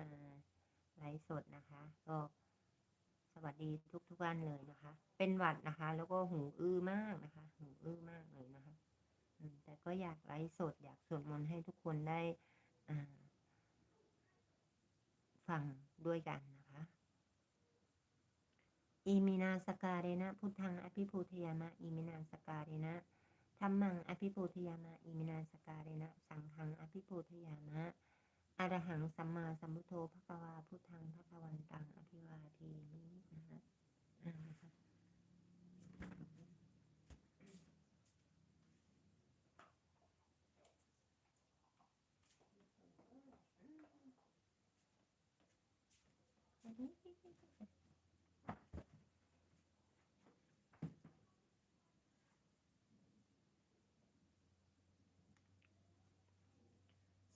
มาไลฟ์สดนะคะ ก็สวัสดีทุกทุกท่านเลยนะคะ เป็นหวัดนะคะ แล้วก็หูอื้อมากนะคะ หูอื้อมากเลยนะคะแต่ก็อยากไลฟ์สดอยากสวดมนต์ให้ทุกคนได้ฟังด้วยกันนะคะอิมินาสการเรนะพุทธังอภิปูทยามะอิมินาสการเรนะธรรมังอภิปูทยามะอิมินาสการเรนะสังฆังอภิปูทยามะ อรหังสัมมาสัมพุทโธภควาพุทธังภควันตังอภิวาเทมินะคะอานะคะ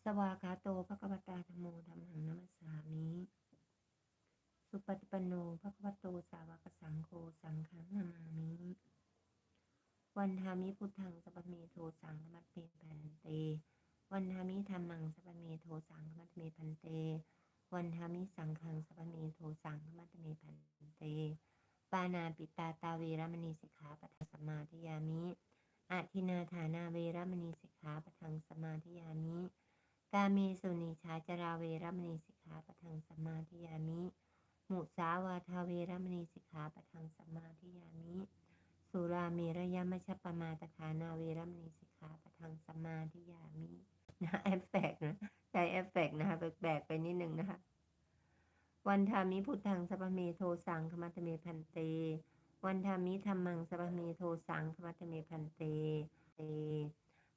สวากาโตภะคะวตาธโมธัมมังนัมสสามิสุปฏิปันโนภะคะวโตสาวกสังโฆสังฆังนามามิ วันทามิพุทธังสัพเมโทสังฆมัตเมพันเต วันทามิธรรมังสัพเมโทสังฆมัตเมพันเต วันทามิสังฆังสัพเมโทสังฆมัตเมพันเต ปานาปิตาตาเวรมณีสิกขาปะทังสมาธิยามิอาทินาฐานาเวรมณีสิกขาปะทังสมมาธิยามิ กาเมสุนิชาจราเวรมณีสิกขาปะทังสมมาธิยามิ มุสาวาทาเวรมณีสิกขาปะทังสมมาธิยามิ สุราเมรยมัชปมาตฐานาเวรมณีสิกขาปะทังสมมาธิยามินะแอฟแฝกนะใช้แอฟแฝกนะคะแปลกๆไปนิดนึงนะคะ วันทามิพุทธังสัพเมโทสังคมัตเมพันเต วันทามิธรรมังสัพเมโทสังคมัตเมพันเตเต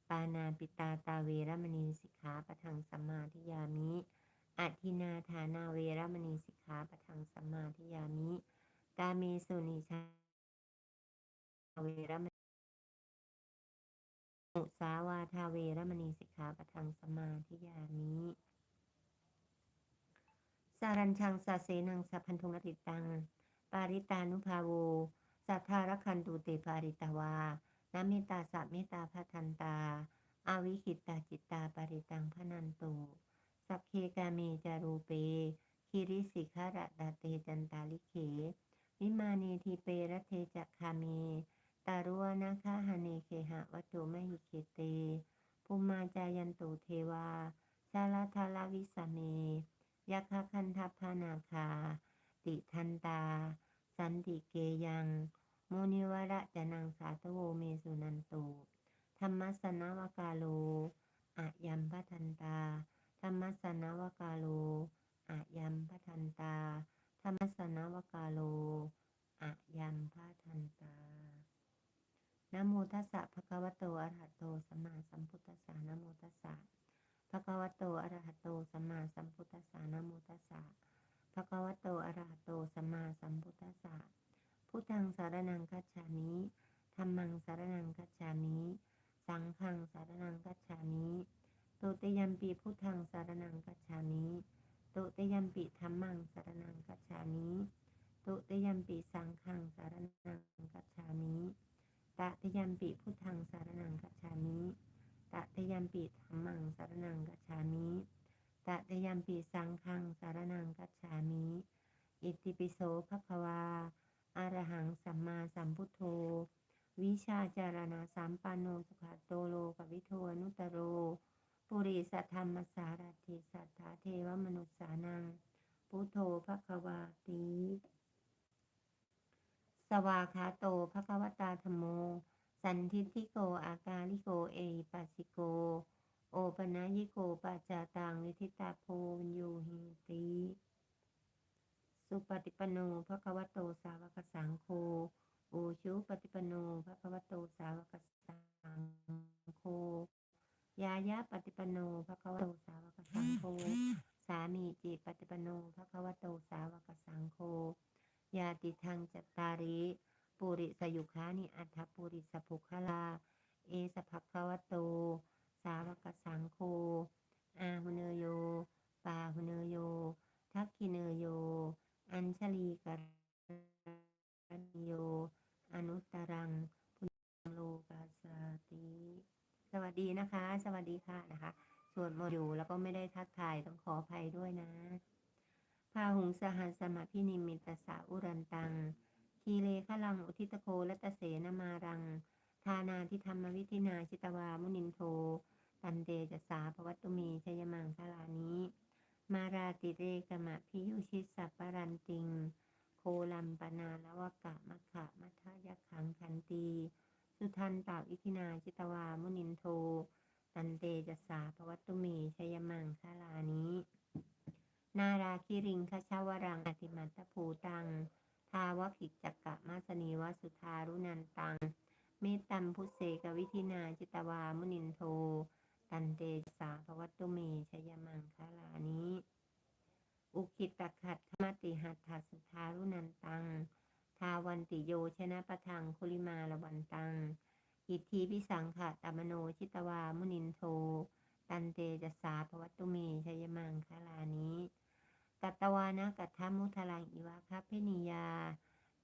ปานาปิตาตาเวรมณีสิกขาปะทังสัมมาทิยามิอัทินาฐานาเวรมณีสิกขาปะทังสัมมาทิยามิ กาเมสุนิชาเวรมณีมุสาวาทาเวรมณีสิกขาปะทังสัมมาทิยามิสารัญชังสาเสนังสัพพันธุงนติตัง ปาริตานุภาโว สัทธารคันตุเตปาริตาวา นาเมตตาสัมเมตตาพัทันตา อาวิคิตตาจิตตาปาริตังพนันตุสัพเคกาเมจารูเป คิริสิขระดาเตจันตาลิเข วิมานีทีเปรเทจักคาเมตารุวนาคาหเนเคหะวัตโตมหิเคเตภูมาจายันตุเทวาชาลาทาลาวิสเมยัคคันทัพพานาคา ติทันตา สันติเกยัง โมนิวระจะนังสาตโวเมสุนันตุธรรมสนวกาโลอะยัมพทันตา ธรรมสนวกาโลอะยัมพทันตา ธรรมสนวกาโลอะยัมพทันตานโมตัสสะภะคะวะโตอะระหะโตสัมมาสัมพุทธัสสะนโมตัสสะภะคะวะโตอะระหะโตสัมมาสัมพุทธัสสะนโมตัสสะภะคะวะโตอะระหะโตสัมมาสัมพุทธัสสะ พุทธังสารนังคัจฉามิธัมมังสารนังคัจฉามิ สังฆังสารนังคัจฉามิตุตยัมปีพุทธังสารนังคัจฉามิตุตยัมปีธัมมังสารนังคัจฉามิตุตยัมปีสังฆังสารนังคัจฉามิตะตยัมปิพุทธังสารนังกัจฉามิตะตยัมปิธัมมังสารนังกัจฉามิตะตยัมปิสังฆังสารนังกัจฉามิ อิติปิโสภะควา อรหังสัมมาสัมพุทโธ วิชาจารณะสัมปันโนสุขโตโลกวิโทอนุตตโร ปุริสัทธรรมสารติสัทธาเทวมนุษสานัง พุทโธภะคะวาติสวากขาโตภะคะวตาธโม สันทิฏฐิโกอากาลิโกเอปัสสิโก โอปนะยิโกปัจจาตังวิทิตาโพวินยูหิติ สุปฏิปโนภะคะวะโตสาวกสังโฆโอชุปฏิปโนภะคะวะโตสาวกสังโฆยายะปฏิปโนภะคะวะโตสาวกสังโฆสามีจิปฏิปโนภะคะวะโตสาวกสังโฆยาติทังจัตตาริปุริสยุคานิอัฏฐปุริสภุคลา เอสภควโต สาวกสังโฆอาหุเนโย ปาหุเนโย ทักขิเนโย อัญชลีก รณิโย อนุตตรังพุทธังโลกาสติ สวัสดีนะคะ สวัสดีค่ะนะคะชสวดมนต์อยู่แล้วก็ไม่ได้ทักทายต้องขออภัยด้วยนะพาหุงสหัสมะพินิมิตสาอุรันตัง คีเลขลังอุทิตโครัตเสนมารัง ทานาทิธรรมวิธินาชิตวามุนินโท ตันเตจะสาภวัตตุมีชยมังคลานี้ มาราติเรกมะพิยุชิตสัปปรันติง ลัมปนาละวะกะมัคคะมัทยขังคันตีสุทันตาวิธินาชิตวามุนินโทตันเตจะสสาภวัตตุมีชยมังคลานี้นาราคิริงคชาวรังอติมัตตภูตังทาวขิกจักกะมาสนีวสุทารุนันตังเมตตัมพุเสกวิธินาจิตวามุนินโท ตันเตจัสสาภวัตตุเมชยมังคลานี้ อุคิตขัดขมติหัตถสุทารุนันตัง ทาวันติโยชนะปะทังคุลิมาละวันตัง อิทธิพิสังขะตมโนชิตวามุนินโท ตันเตจะสาภวัตตุเมชยมังคลานี้ กัตวานะกัตถมุทลังอิวะคัพเพนิยา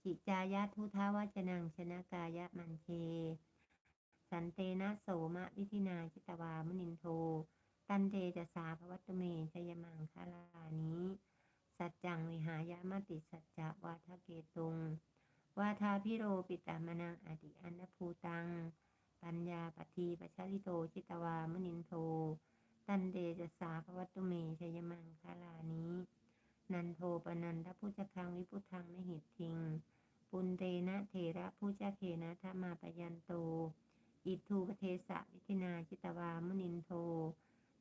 จิจายะทุทาวจนังชนะกายะมันเช สันเตนะโสมะวิธินาจิตวามุนินโท ตันเตจะสาภวัตตุเมชยมังคลานี้ สัจจังวิหายามติสัจจะวาทะเกตุง วาทาพิโรปิตามนังอดิอันนภูตัง ปัญญาปทีปชาลิโตจิตวามุนินโท ตันเตจะสาภวัตตุเมชยมังคลานี้ นันโทปนันทพุจคังวิพุทังมหิตทิง ปุณเตนะเทระผู้จเคนะธรรมาปยันโต อิทูปเทสะวิธินาจิตวามุนินโท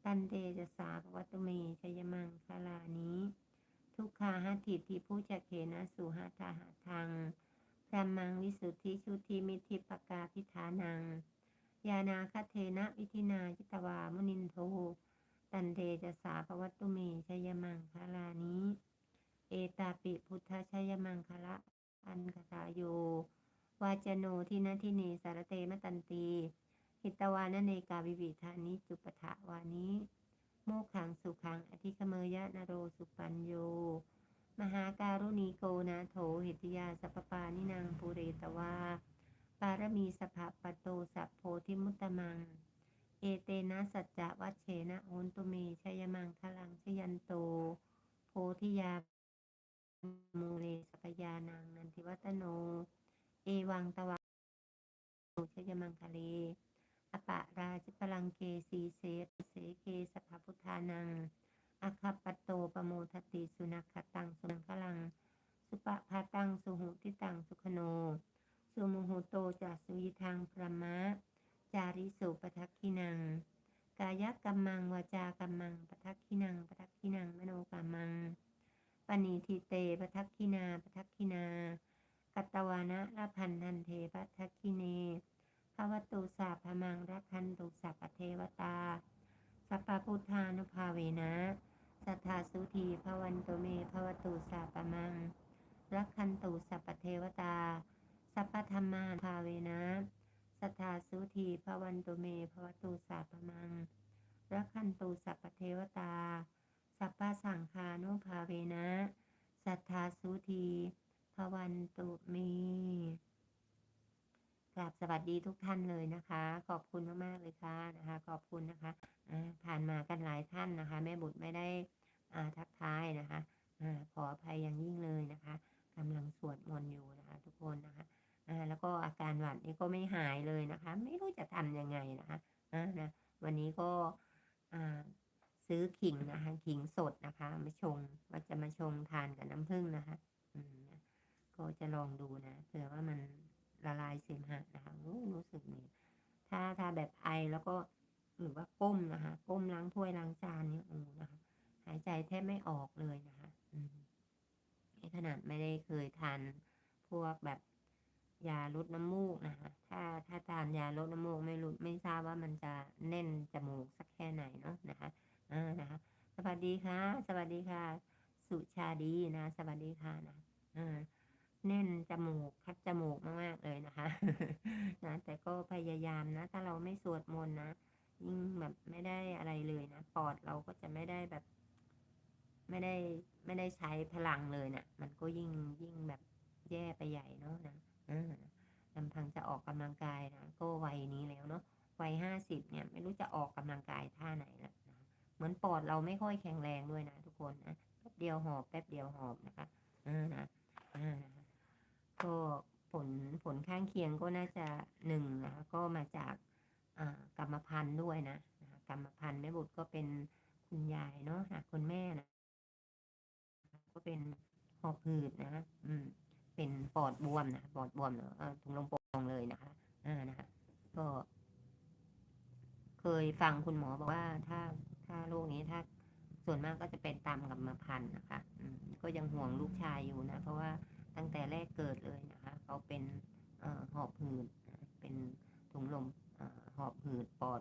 ตันเตจะสาภวัตุเมชยมังคลานี้ ทุกขาหัตถิติผู้จเคนะสุหัตถหาทังพรมังวิสุทธิชุติมิทิปกาพิธานัง ยานาคเทนะวิธินาจิตวามุนินโทตันเตจะสาภวัตุเมชยมังคลานี้ เอตาปิพุทธชยมังคละอันกตาโยวาจโนทินาทิเนสารเตมตันตี หิตวานะเนกาวิวิธานิจุปถาวานิโมขังสุขังอธิคเมยะนโรสุปัญโย มหาการุณีโกนาโถหิตยาสัพปานินางปุเรตวา ปารมีสภะปะโตสัพโพธิมุตตมัง เอเตนะสัจจะวัชเชนะโอนตุเมชยมังคลังชยันโต โพธิยามูเลสปยานังนันทิวัตโน เอวังตวาโชยมังคเล อปะราชพลังเกสีเสเสเกสภพุทธานังอาคปโตปโมทติสุนัขตังสุนัขลัง สุปะพาตังสุหุติตังสุขโน สุโมหโตจัสุยทางพระมะ จาริสุปทักขินัง กายกรรมังวาจากรรมังปทักขินังปทักขินังมโนกรรมังปณีทิเตปทักขินาปทักขินา กัตวานะละพันธันเทปทักขิเน วตุสาพมังรักขันตุสัพเทวตา สัพพุทธานุภาเวนะ สัทธาสุธีภวันตุเมภวตุสาปมังรักขันตุสัพเทวตา สัพพธรรมานุภาเวนะ สัทธาสุธีภวันตุเมภวตุสาปมังรักขันตุสัพเทวตา สัพพสังฆานุภาเวนะ สัทธาสุธีภวันตุเม ราบสวัสดีทุกท่านเลยนะคะ ขอบคุณมากๆเลยค่ะนะคะ ขอบคุณนะคะผ่านมากันหลายท่านนะคะ แม่บุตรไม่ได้าทักทายนะคะอขออภัยอย่างยิ่งเลยนะคะกำลังสวดมนต์อยู่นะคะ ทุกคนนะคะแล้วก็อาการหวัดนี้ก็ไม่หายเลยนะคะ ไม่รู้จะทำยังไงนะคะนะวันนี้ก็ซื้อขิงนะคะขิงสดนะคะ มาชงว่าจะมาชงทานกับน้ำผึ้งนะคะอืมนะก็จะลองดูนะเผื่อว่ามัน ละลายเสมหะนะคะโอ้รู้สึกนี่ถ้าถ้าแบบไอแล้วก็หรือว่าก้มนะคะก้มล้างถ้วยล้างจานเนี่ยโอ้นะคะ หายใจแทบไม่ออกเลยนะคะอืมนี่ขนาดไม่ได้เคยทานพวกแบบยาลดน้ำมูกนะคะ ถ้าถ้าทานยาลดน้ำมูกไม่รู้ไม่ทราบว่ามันจะแน่นจมูกสักแค่ไหนเนาะนะคะอ่านะคะ สวัสดีค่ะ สวัสดีค่ะ สุชาดีนะ สวัสดีค่ะนะอ่า แน่นจมูกคัดจมูกมากๆเลยนะคะนะแต่ก็พยายามนะ ถ้าเราไม่สวดมนต์นะยิ่งแบบไม่ได้อะไรเลยนะปอดเราก็จะไม่ได้แบบ ไม่ได้ไม่ได้ใช้พลังเลยนะ่ะ มันก็ยิ่งยิ่งแบบแย่ไปใหญ่เนาะนะลำพังจะออกกำลังกายนะก็วัยนี้แล้วเนาะวัยห้าสิบเนี่ย ไม่รู้จะออกกำลังกายท่าไหนละนะเหมือนปอดเราไม่ค่อยแข็งแรงด้วยนะทุกคนนะแป๊บเดียวหอบแป๊บเดียวหอบนะคะอ่านะอ่านะ ก็ผลผลข้างเคียงก็น่าจะหนึ่งนะคะก็มาจากกรรมพันธุ์ด้วยนะกรรมพันธุ์แม่บุตรก็เป็นคุณยายเนาะนะคุณแม่นะก็เป็นหอบหืดนะอืมเป็นปอดบวมนะปอดบวมเนอะเอ่อถุงลมโป่งเลยนะคะอ่านะคะก็ เคยฟังคุณหมอบอกว่าถ้าถ้าโรคนี้ถ้าส่วนมากก็จะเป็นตามกรรมพันธุ์นะคะ อืมก็ยังห่วงลูกชายอยู่นะ เพราะว่า ตั้งแต่แรกเกิดเลยนะคะเขาเป็นอหอบหืดเป็นถุงลมอหอบหืดปอด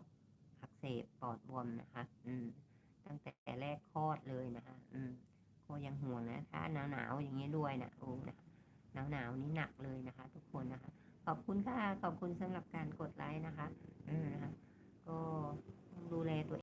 อักเสบปอดบวมนะคะอืมตั้งแต่แรกคลอดเลยนะคะอืมก็ยังห่วงนะถ้าหนาวหนาวๆอย่างนี้ด้วยนะโอ้นะหนาวหนาวๆนี้หนักเลยนะคะ ทุกคนนะคะ ขอบคุณค่ะขอบคุณสำหรับการกดไลค์นะคะอืมนะคะก็ต้องดูแลตัว